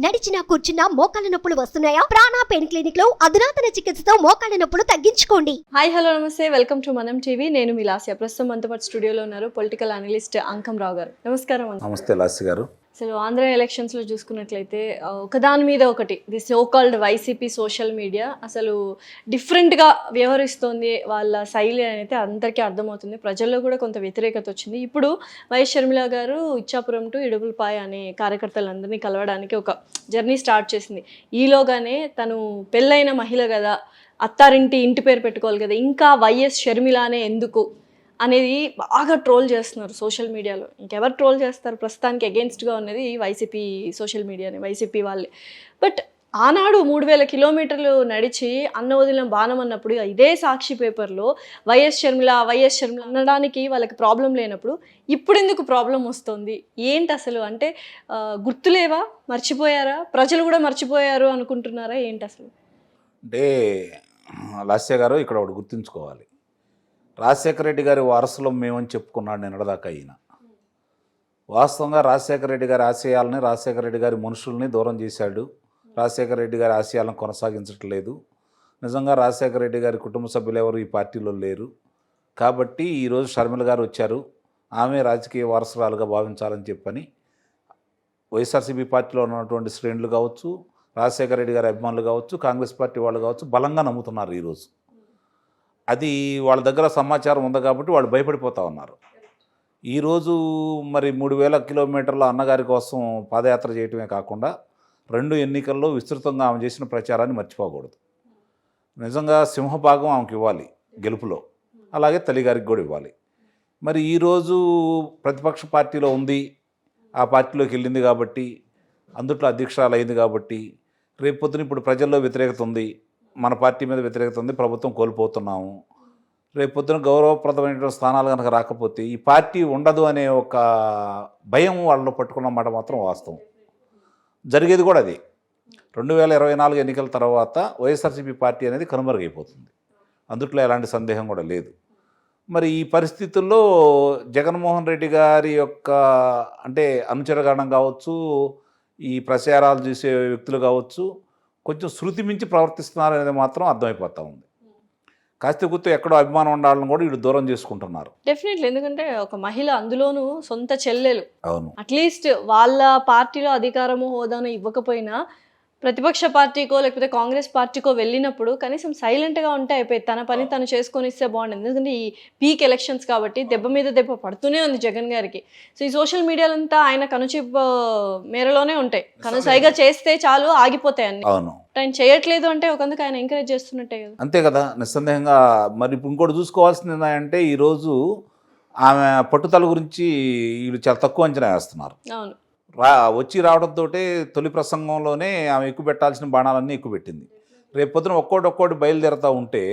నడిచినా కూర్చున్నా మోకాళ్ళ నొప్పులు వస్తున్నాయా? ప్రాణా పెయిన్ క్లినిక్లో అధునాతన చికిత్సతో మోకాళ్ళ నొప్పులు తగ్గించుకోండి. హాయ్ హలో నమస్తే. వెల్కమ్ టు మనం టీవీ. నేను మీ లాస్య. ప్రస్తుతం మనతో పాటు స్టూడియోలో ఉన్నారు పొలిటికల్ అనలిస్ట్ అంకం రావు గారు. నమస్కారం. నమస్తే లాస్య గారు. అసలు ఆంధ్ర ఎలక్షన్స్లో చూసుకున్నట్లయితే ఒకదాని మీద ఒకటి the so called YCP social media అసలు డిఫరెంట్గా వ్యవహరిస్తోంది వాళ్ళ శైలి అనేది అందరికీ అర్థమవుతుంది. ప్రజల్లో కూడా కొంత వ్యతిరేకత వచ్చింది. ఇప్పుడు వైఎస్ షర్మిల గారు ఇచ్చాపురం టు ఇడుగులపాయ అనే కార్యకర్తలందరినీ కలవడానికి ఒక జర్నీ స్టార్ట్ చేసింది. ఈలోగానే తను పెళ్ళైన మహిళ కదా అత్తారింటి ఇంటి పేరు పెట్టుకోవాలి కదా ఇంకా వైఎస్ షర్మిలానే ఎందుకు అనేది బాగా ట్రోల్ చేస్తున్నారు సోషల్ మీడియాలో. ఇంకెవరు ట్రోల్ చేస్తారు? ప్రస్తుతానికి అగేన్స్ట్గా ఉన్నది వైసీపీ సోషల్ మీడియాని వైసీపీ వాళ్ళే. బట్ ఆనాడు మూడు వేల కిలోమీటర్లు నడిచి అన్న వదిలిన బాణం అన్నప్పుడు ఇదే సాక్షి పేపర్లో వైఎస్ షర్మిల వైఎస్ షర్మిల అనడానికి వాళ్ళకి ప్రాబ్లం లేనప్పుడు ఇప్పుడు ఎందుకు ప్రాబ్లం వస్తుంది? ఏంటి అసలు? అంటే గుర్తులేవా? మర్చిపోయారా? ప్రజలు కూడా మర్చిపోయారు అనుకుంటున్నారా? ఏంటి అసలు? అంటే లాస్య గారు ఇక్కడ ఒకటి గుర్తుంచుకోవాలి. రాజశేఖర రెడ్డి గారి వారసులం మేమని చెప్పుకున్నాడు నిన్నటిదాకా ఈయన. వాస్తవంగా రాజశేఖర రెడ్డి గారి ఆశయాలని రాజశేఖర రెడ్డి గారి మనుషుల్ని దూరం చేశాడు. రాజశేఖర రెడ్డి గారి ఆశయాలను కొనసాగించట్లేదు. నిజంగా రాజశేఖర రెడ్డి గారి కుటుంబ సభ్యులు ఎవరు ఈ పార్టీలో లేరు. కాబట్టి ఈరోజు షర్మిల గారు వచ్చారు. ఆమె రాజకీయ వారసురాలుగా భావించాలని చెప్పని వైఎస్ఆర్సీపీ పార్టీలో ఉన్నటువంటి శ్రేణులు కావచ్చు రాజశేఖర రెడ్డి గారి అభిమానులు కావచ్చు కాంగ్రెస్ పార్టీ వాళ్ళు కావచ్చు బలంగా నమ్ముతున్నారు ఈరోజు అది వాళ్ళ దగ్గర సమాచారం ఉంది కాబట్టి వాళ్ళు భయపడిపోతూ ఉన్నారు. ఈరోజు మరి మూడు వేల కిలోమీటర్ల అన్నగారి కోసం పాదయాత్ర చేయటమే కాకుండా రెండు ఎన్నికల్లో విస్తృతంగా ఆమె చేసిన ప్రచారాన్ని మర్చిపోకూడదు. నిజంగా సింహభాగం ఆమెకి ఇవ్వాలి గెలుపులో. అలాగే తల్లిగారికి కూడా ఇవ్వాలి. మరి ఈరోజు ప్రతిపక్ష పార్టీలో ఉంది. ఆ పార్టీలోకి వెళ్ళింది కాబట్టి అందుట్లో అధ్యక్షురాలు అయింది కాబట్టి రేపు పొద్దున ఇప్పుడు ప్రజల్లో వ్యతిరేకత ఉంది. మన పార్టీ మీద వ్యతిరేకత ఉంది ప్రభుత్వం కోల్పోతున్నాము. రేపు పొద్దున గౌరవప్రదమైనటువంటి స్థానాలు కనుక రాకపోతే ఈ పార్టీ ఉండదు అనే ఒక భయం వాళ్ళలో పట్టుకున్న మాట మాత్రం వాస్తవం. జరిగేది కూడా అది. రెండు వేల ఇరవై నాలుగు ఎన్నికల తర్వాత వైఎస్ఆర్సీపీ పార్టీ అనేది కనుమరుగైపోతుంది. అందుట్లో ఎలాంటి సందేహం కూడా లేదు. మరి ఈ పరిస్థితుల్లో జగన్మోహన్ రెడ్డి గారి యొక్క అంటే అనుచరగణం కావచ్చు ఈ ప్రచారాలు చేసే వ్యక్తులు కావచ్చు కొంచెం శృతి మించి ప్రవర్తిస్తున్నారు అనేది మాత్రం అర్థమైపోతూ ఉంది. కాస్త గుర్తు ఎక్కడో అభిమానం ఉండాలని కూడా వీడు దూరం చేసుకుంటున్నారు. డెఫినెట్లీ ఎందుకంటే ఒక మహిళ అందులోనూ సొంత చెల్లెలు. అవును. అట్లీస్ట్ వాళ్ళ పార్టీలో అధికారము హోదాను ఇవ్వకపోయినా ప్రతిపక్ష పార్టీకో లేకపోతే కాంగ్రెస్ పార్టీకో వెళ్ళినప్పుడు కనీసం సైలెంట్గా ఉంటే అయిపోయి తన పని తను చేసుకొని ఇస్తే బాగుంటుంది ఎందుకంటే ఈ పీక్ ఎలక్షన్స్ కాబట్టి దెబ్బ మీద దెబ్బ పడుతూనే ఉంది జగన్ గారికి. సో ఈ సోషల్ మీడియాలంతా ఆయన కనుచిప్ప మేరలోనే ఉంటాయి. కనుసైగా చేస్తే చాలు ఆగిపోతాయి అన్ని. అవును. ఆయన చేయట్లేదు అంటే ఒకందుకు ఆయన ఎంకరేజ్ చేస్తున్నట్టే కదా. అంతే కదా. నిస్సందేహంగా మరి ఇంకోటి చూసుకోవాల్సింది ఏంటంటే ఈరోజు ఆమె పట్టుదల గురించి వీళ్ళు చాలా తక్కువ అంచనా వేస్తున్నారు. అవును. రా వచ్చి రావడంతో తొలి ప్రసంగంలోనే ఆమె ఎక్కువ పెట్టాల్సిన బాణాలన్నీ ఎక్కువ పెట్టింది రేపు పొద్దున ఒక్కోటి ఒక్కోటి బయలుదేరుతూ ఉంటే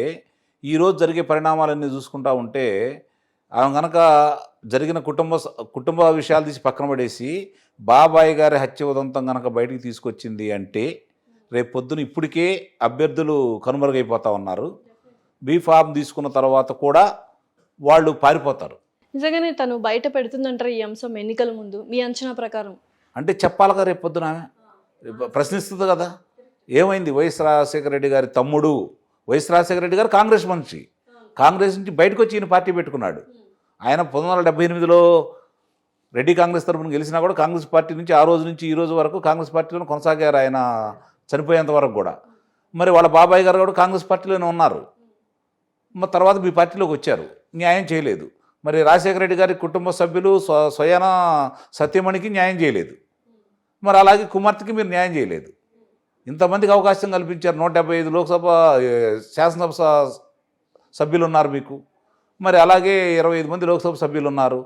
ఈరోజు జరిగే పరిణామాలన్నీ చూసుకుంటా ఉంటే ఆమె కనుక జరిగిన కుటుంబ స- కుటుంబ విషయాలు తీసి పక్కన పడేసి బాబాయ్ గారి హత్య ఉదంతం కనుక బయటికి తీసుకొచ్చింది అంటే రేపు పొద్దున ఇప్పటికే అభ్యర్థులు కనుమరుగైపోతూ ఉన్నారు. బీఫామ్ తీసుకున్న తర్వాత కూడా వాళ్ళు పారిపోతారు. నిజంగానే తను బయట పెడుతుందంటారు ఈ అంశం ఎన్నికల ముందు? మీ అంచనా ప్రకారం. అంటే చెప్పాలి కదా రేపు పొద్దున ఆమె. రేపు ప్రశ్నిస్తుంది కదా. ఏమైంది? వైఎస్ రాజశేఖర రెడ్డి గారి తమ్ముడు. వైఎస్ రాజశేఖర రెడ్డి గారు కాంగ్రెస్ మనిషి. కాంగ్రెస్ నుంచి బయటకు వచ్చి ఈయన పార్టీ పెట్టుకున్నాడు. ఆయన పంతొమ్మిది వందల డెబ్బై ఎనిమిదిలో రెడ్డి కాంగ్రెస్ తరఫున గెలిచినా కూడా కాంగ్రెస్ పార్టీ నుంచి ఆ రోజు నుంచి ఈ రోజు వరకు కాంగ్రెస్ పార్టీలో కొనసాగారు ఆయన చనిపోయేంత వరకు కూడా. మరి వాళ్ళ బాబాయ్ గారు కూడా కాంగ్రెస్ పార్టీలోనే ఉన్నారు. మరి తర్వాత మీ పార్టీలోకి వచ్చారు. న్యాయం చేయలేదు. మరి రాజశేఖర రెడ్డి గారి కుటుంబ సభ్యులు స్వ స్వయాన సత్యమణికి న్యాయం చేయలేదు. మరి అలాగే కుమార్తెకి మీరు న్యాయం చేయలేదు. ఇంతమందికి అవకాశం కల్పించారు. నూట డెబ్బై ఐదు లోక్సభ శాసనసభ స- సభ్యులు ఉన్నారు మీకు. మరి అలాగే ఇరవై ఐదు మంది లోక్సభ సభ్యులు ఉన్నారు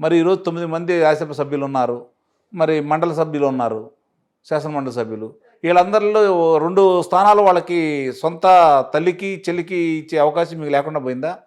మరి ఈరోజు తొమ్మిది మంది రాజ్యసభ సభ్యులు ఉన్నారు మరి మండల సభ్యులు ఉన్నారు శాసనమండలి సభ్యులు. వీళ్ళందరిలో రెండు స్థానాలు వాళ్ళకి సొంత తల్లికి చెల్లికి ఇచ్చే అవకాశం మీకు లేకుండా పోయిందా?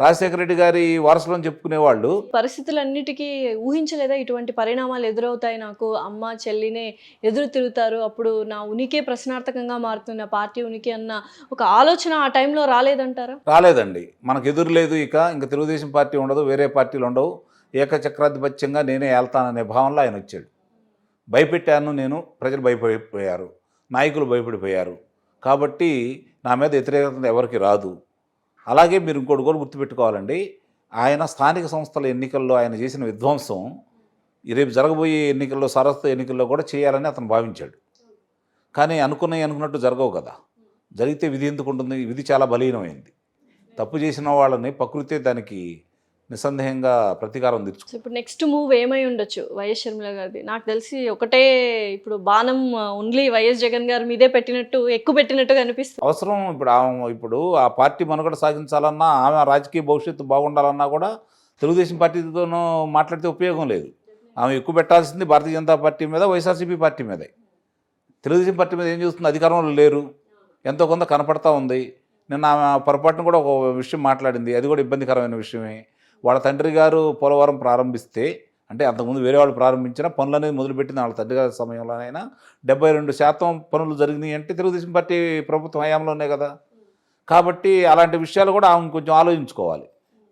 రాజశేఖర రెడ్డి గారి వారసులు అని చెప్పుకునే వాళ్ళు పరిస్థితులన్నిటికీ ఊహించలేదా? ఇటువంటి పరిణామాలు ఎదురవుతాయి నాకు. అమ్మ చెల్లినే ఎదురు తిరుగుతారు. అప్పుడు నా ఉనికే ప్రశ్నార్థకంగా మారుతుంది నా పార్టీ ఉనికి అన్న ఒక ఆలోచన ఆ టైంలో రాలేదంటారా? రాలేదండి. మనకు ఎదురు లేదు ఇక. ఇంకా తెలుగుదేశం పార్టీ ఉండదు వేరే పార్టీలు ఉండవు. ఏకచక్రాధిపత్యంగా నేనే వెళ్తాననే భావనలో ఆయన వచ్చాడు. భయపెట్టాను నేను. ప్రజలు భయపడిపోయారు. నాయకులు భయపడిపోయారు. కాబట్టి నా మీద వ్యతిరేకత ఎవరికి రాదు. అలాగే మీరు ఇంకోటి కూడా గుర్తుపెట్టుకోవాలండి. ఆయన స్థానిక సంస్థల ఎన్నికల్లో ఆయన చేసిన విధ్వంసం ఈ రేపు జరగబోయే ఎన్నికల్లో సరస్సు ఎన్నికల్లో కూడా చేయాలని అతను భావించాడు. కానీ అనుకున్నవి అనుకున్నట్టు జరగవు కదా. జరిగితే విధి ఎందుకు ఉంటుంది? విధి చాలా బలీనమైంది. తప్పు చేసిన వాళ్ళని ప్రకృతే దానికి నిస్సందేహంగా ప్రతీకారం తీర్చు ఇప్పుడు నెక్స్ట్ మూవ్ ఏమై ఉండొచ్చు? వైఎస్ షర్మిల గారిది. నాకు తెలిసి ఒకటే ఇప్పుడు బాణం ఓన్లీ వైఎస్ జగన్ గారి మీదే పెట్టినట్టు ఎక్కువ పెట్టినట్టుగా అనిపిస్తుంది. అవసరం. ఇప్పుడు ఇప్పుడు ఆ పార్టీ మనుగడ సాగించాలన్నా ఆమె రాజకీయ భవిష్యత్తు బాగుండాలన్నా కూడా తెలుగుదేశం పార్టీతోనూ మాట్లాడితే ఉపయోగం లేదు. ఆమె ఎక్కువ పెట్టాల్సింది భారతీయ జనతా పార్టీ మీద వైఎస్ఆర్సీపీ పార్టీ మీదే. తెలుగుదేశం పార్టీ మీద ఏం చేస్తుంది? అధికారంలో లేరు. ఎంతో కొంత కనపడతా ఉంది. నిన్న ఆమె పొరపాటున కూడా ఒక విషయం మాట్లాడింది. అది కూడా ఇబ్బందికరమైన విషయమే. వాళ్ళ తండ్రి గారు పోలవరం ప్రారంభిస్తే అంటే అంతకుముందు వేరే వాళ్ళు ప్రారంభించిన పనులు అనేది మొదలుపెట్టింది వాళ్ళ తండ్రి గారి సమయంలోనైనా డెబ్బై రెండు శాతం పనులు జరిగినాయి అంటే తెలుగుదేశం పార్టీ ప్రభుత్వం హయాంలోనే కదా. కాబట్టి అలాంటి విషయాలు కూడా ఆమె కొంచెం ఆలోచించుకోవాలి.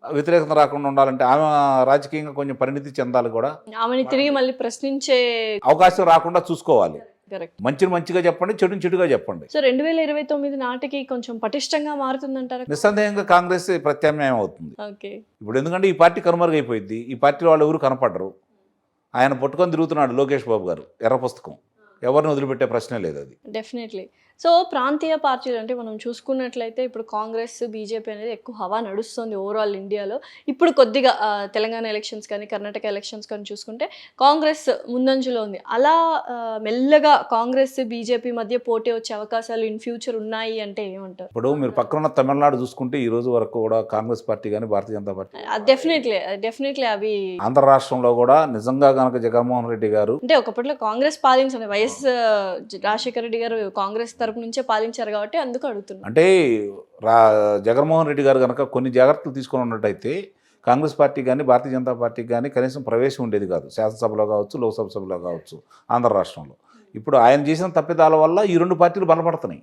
వ్యతిరేకత రాకుండా ఉండాలంటే ఆమె రాజకీయంగా కొంచెం పరిణితి చెందాలి కూడా. ఆమెని తిరిగి మళ్ళీ ప్రశ్నించే అవకాశం రాకుండా చూసుకోవాలి. మంచిని మంచిగా చెప్పండి చెడుని చెడుగా చెప్పండి. సో రెండు వేల ఇరవై తొమ్మిది నాటికి కొంచెం పటిష్టంగా మారుతుందంటారా? నిస్సందేహంగా కాంగ్రెస్ ప్రత్యామ్నాయం అవుతుంది. ఓకే ఇప్పుడు ఎందుకంటే ఈ పార్టీ కనుమరుగైపోయింది ఈ పార్టీ వాళ్ళు ఎవరు కనపడరు. ఆయన పట్టుకొని తిరుగుతున్నాడు లోకేష్ బాబు గారు ఎర్ర పుస్తకం. ఎవరిని వదిలిపెట్టే ప్రశ్నే లేదు అది. డెఫినెట్లీ సో ప్రాంతీయ పార్టీలు అంటే మనం చూసుకున్నట్లయితే ఇప్పుడు కాంగ్రెస్ బీజేపీ అనేది ఎక్కువ హవా నడుస్తుంది ఓవరాల్ ఇండియాలో. ఇప్పుడు కొద్దిగా తెలంగాణ ఎలక్షన్స్ కానీ కర్ణాటక ఎలక్షన్స్ కానీ చూసుకుంటే కాంగ్రెస్ ముందంజలో ఉంది. అలా మెల్లగా కాంగ్రెస్ బీజేపీ మధ్య పోటీ వచ్చే అవకాశాలు ఇన్ ఫ్యూచర్ ఉన్నాయి అంటే ఏమంటారు? ఇప్పుడు మీరు పక్కన తమిళనాడు చూసుకుంటే ఈ రోజు వరకు కూడా కాంగ్రెస్ పార్టీ కానీ Bharatiya Janata party definitely definitely అవి ఆంధ్ర రాష్ట్రంలో కూడా నిజంగా కనుక జగన్మోహన్ రెడ్డి గారు అంటే ఒకప్పట్లో కాంగ్రెస్ పాలించింది వైఎస్ రాజశేఖర రెడ్డి గారు కాంగ్రెస్ తరపు నుంచే పాలించారు కాబట్టి అందుకు అడుగుతున్నాను అంటే రా జగన్మోహన్ రెడ్డి గారు కనుక కొన్ని జాగ్రత్తలు తీసుకొని ఉన్నట్టయితే కాంగ్రెస్ పార్టీ కానీ భారతీయ జనతా పార్టీకి కానీ కనీసం ప్రవేశం ఉండేది కాదు. శాసనసభలో కావచ్చు లోక్సభ సభలో కావచ్చు ఆంధ్ర రాష్ట్రంలో. ఇప్పుడు ఆయన చేసిన తప్పిదాల వల్ల ఈ రెండు పార్టీలు బలపడుతున్నాయి.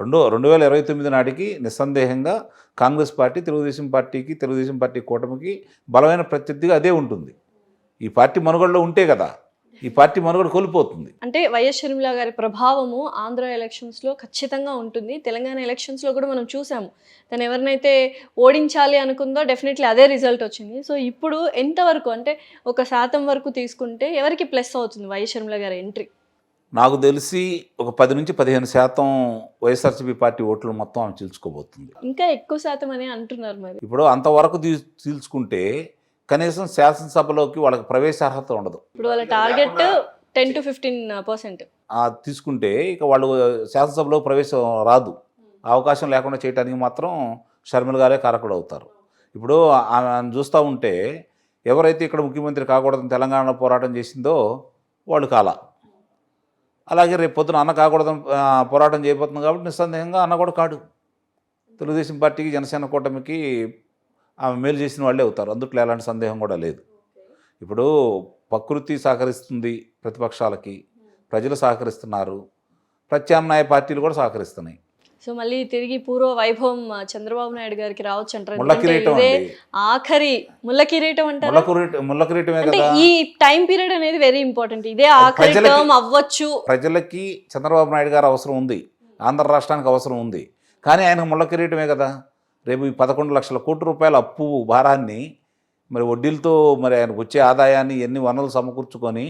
రెండు రెండు వేల ఇరవై తొమ్మిది నాటికి నిస్సందేహంగా కాంగ్రెస్ పార్టీ తెలుగుదేశం పార్టీకి తెలుగుదేశం పార్టీ కూటమికి బలమైన ప్రత్యర్థిగా అదే ఉంటుంది. ఈ పార్టీ మనుగడలో ఉంటే కదా. ఈ పార్టీ మనుగడ కోల్పోతుంది. అంటే వైఎస్ షర్మిల గారి ప్రభావము ఆంధ్ర ఎలక్షన్స్లో ఖచ్చితంగా ఉంటుంది. తెలంగాణ ఎలక్షన్స్లో కూడా మనం చూసాము. తను ఎవరినైతే ఓడించాలి అనుకుందో డెఫినెట్లీ అదే రిజల్ట్ వచ్చింది. సో ఇప్పుడు ఎంతవరకు అంటే ఒక శాతం వరకు తీసుకుంటే ఎవరికి ప్లస్ అవుతుంది వైఎస్ షర్మిల గారి ఎంట్రీ నాకు తెలిసి ఒక పది నుంచి పదిహేను శాతం వైఎస్ఆర్సీపీ పార్టీ ఓట్లు మొత్తం ఆమె చీల్చుకోబోతుంది ఇంకా ఎక్కువ శాతం అని అంటున్నారు మరి. ఇప్పుడు అంతవరకు తీ చీల్చుకుంటే కనీసం శాసనసభలోకి వాళ్ళకి ప్రవేశార్హత ఉండదు. ఇప్పుడు వాళ్ళ target ten to fifteen percent. తీసుకుంటే ఇక వాళ్ళు శాసనసభలో ప్రవేశం రాదు. అవకాశం లేకుండా చేయడానికి మాత్రం షర్మిల గారే కారకుడు అవుతారు. ఇప్పుడు ఆమె చూస్తూ ఉంటే ఎవరైతే ఇక్కడ ముఖ్యమంత్రి కాకూడదని తెలంగాణలో పోరాటం చేసిందో వాళ్ళు కాల. అలాగే రేపు పొద్దున అన్న కాకూడదని పోరాటం చేయబోతుంది కాబట్టి నిస్సందేహంగా అన్న కూడా కాడు. తెలుగుదేశం పార్టీకి జనసేన కూటమికి ఆమె మేలు చేసిన వాళ్ళే అవుతారు. అందుట్లో ఎలాంటి సందేహం కూడా లేదు. ఇప్పుడు ప్రకృతి సహకరిస్తుంది ప్రతిపక్షాలకి. ప్రజలు సహకరిస్తున్నారు. ప్రత్యామ్నాయ పార్టీలు కూడా సహకరిస్తున్నాయి. సో మళ్ళీ తిరిగి పూర్వ వైభవం చంద్రబాబు నాయుడు గారికి రావచ్చు అంటారు. ఆఖరి ముళ్ళ కిరీటం అంటారు? ముళ్ళ కిరీటమే ఈ టైం పీరియడ్ అనేది వెరీ ఇంపార్టెంట్ ఇదే ఆఖరి టర్మ్ అవ్వచ్చు. ప్రజలకి చంద్రబాబు నాయుడు గారు అవసరం ఉంది. ఆంధ్ర రాష్ట్రానికి అవసరం ఉంది. కానీ ఆయన ముళ్ళ కిరీటమే కదా. రేపు ఈ పదకొండు లక్షల కోట్ల రూపాయల అప్పు భారాన్ని మరి వడ్డీలతో మరి ఆయనకు వచ్చే ఆదాయాన్ని ఎన్ని వనరులు సమకూర్చుకొని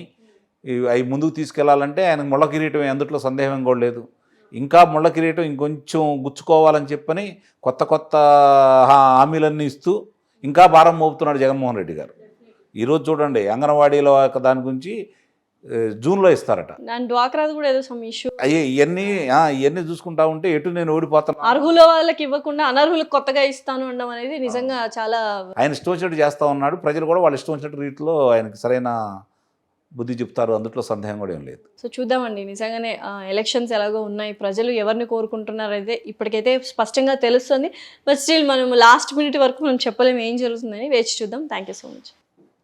అవి ముందుకు తీసుకెళ్ళాలంటే ఆయనకు ముళ్ళ కిరీటం అందుట్లో సందేహం కూడా లేదు. ఇంకా ముళ్ళ కిరీటం ఇంకొంచెం గుచ్చుకోవాలని చెప్పని కొత్త కొత్త హా- హామీలన్నీ ఇస్తూ ఇంకా భారం మోపుతున్నాడు జగన్మోహన్ రెడ్డి గారు. ఈరోజు చూడండి అంగన్వాడీలో దాని గురించి జూన్లో ఇస్తారట. అండ్ డ్వాక్రాది కూడా ఏదో సమ్ ఇష్యూ అయ్యే ఇవన్నీ ఇవన్నీ చూసుకుంటా ఉంటే ఎటు నేను ఓడిపోతాను అర్హుల వాళ్ళకి ఇవ్వకుండా అనర్హులకు కొత్తగా ఇస్తాను అనడం అనేది నిజంగా చాలా ఆయన ఇష్టం వచ్చినట్టు చేస్తా ఉన్నాడు. ప్రజలు కూడా వాళ్ళు ఇష్టం వచ్చినట్టు రీతిలో ఆయనకి సరైన బుద్ధి చెప్తారు. అందుట్లో సందేహం కూడా ఏం లేదు. సో చూద్దామండి. నిజంగానే ఎలక్షన్స్ ఎలాగో ఉన్నాయి. ప్రజలు ఎవరిని కోరుకుంటున్నారు అయితే ఇప్పటికైతే స్పష్టంగా తెలుస్తుంది. బట్ స్టిల్ మనం లాస్ట్ మినిట్ వరకు మనం చెప్పలేము ఏం జరుగుతుందని వేచి చూద్దాం. Thank you so much